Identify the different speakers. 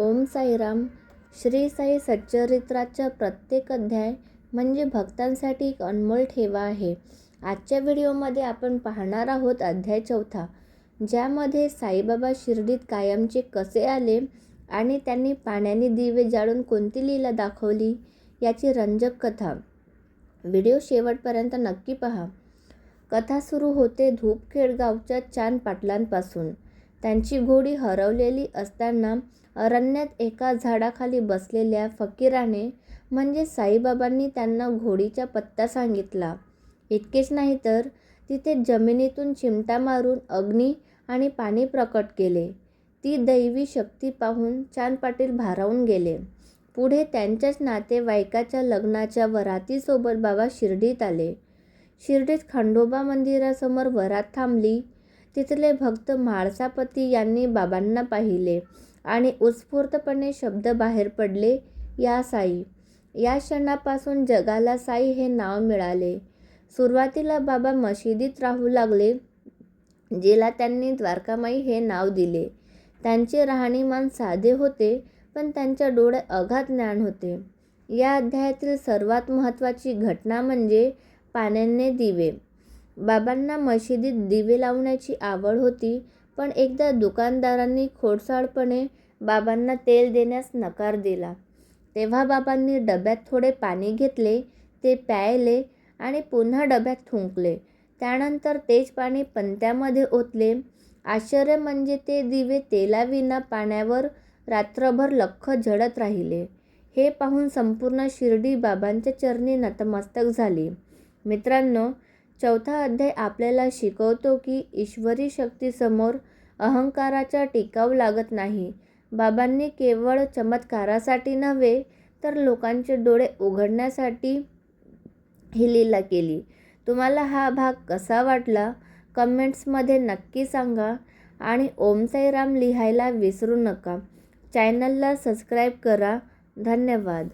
Speaker 1: ओम साईराम श्री साई सच्चरित्राचा प्रत्येक अध्याय म्हणजे भक्तांसाठी एक अनमोल ठेवा आहे. आजच्या व्हिडिओमध्ये आपण पाहणार आहोत अध्याय चौथा ज्यामध्ये साईबाबा शिर्डीत कायमचे कसे आले आणि त्यांनी पाण्याने दिवे जाळून कोणती लीला दाखवली याची रंजक कथा. व्हिडिओ शेवटपर्यंत नक्की पहा. कथा सुरू होते धूपखेड गावच्या चान पाटलांपासून. त्यांची घोडी हरवलेली असताना अरण्यात एका झाडाखाली बसलेल्या फकीराने म्हणजे साईबाबांनी त्यांना घोडीचा पत्ता सांगितला. इतकेच नाही तर तिथे जमिनीतून चिमटा मारून अग्नी आणि पाणी प्रकट केले. ती दैवी शक्ती पाहून चांद पाटील भारावून गेले. पुढे त्यांच्याच नातेवाईकाच्या लग्नाच्या वरातीसोबत बाबा शिर्डीत आले. शिर्डीत खंडोबा मंदिरासमोर वरात थांबली. तिथले भक्त म्हाळसापती यांनी बाबांना पाहिले आणि उत्स्फूर्तपणे शब्द बाहेर पडले या साई या क्षणापासून जगाला साई हे नाव मिळाले. सुरुवातीला बाबा मशिदीत राहू लागले जिला त्यांनी द्वारकामाई हे नाव दिले. त्यांचे राहणीमान साधे होते पण त्यांच्या डोळे अगाध ज्ञान होते. या अध्यायातील सर्वात महत्त्वाची घटना म्हणजे पाण्याने दिवे. बाबांना मशिदीत दिवे लावण्याची आवड होती पण एकदा दुकानदारांनी खोडसाळपणे बाबांना तेल देण्यास नकार दिला. तेव्हा बाबांनी डब्यात थोडे पाणी घेतले ते प्यायले आणि पुन्हा डब्यात थुंकले. त्यानंतर तेच पाणी पंत्यामध्ये ओतले. आश्चर्य म्हणजे ते दिवे तेलाविना पाण्यावर रात्रभर लख्ख झडत राहिले. हे पाहून संपूर्ण शिर्डी बाबांच्या चरणी नतमस्तक झाली. मित्रांनो चौथा अध्याय आपल्याला शिकवतो की ईश्वरी शक्तीसमोर अहंकाराचा टिकाव लागत नाही. बाबांनी केवळ चमत्कारासाठी नव्हे तर लोकांचे डोळे उघडण्यासाठी ही लीला केली. तुम्हाला हा भाग कसा वाटला? कमेंट्समध्ये नक्की सांगा आणि ओम साईराम लिहायला विसरू नका. चॅनलला सबस्क्राईब करा. धन्यवाद.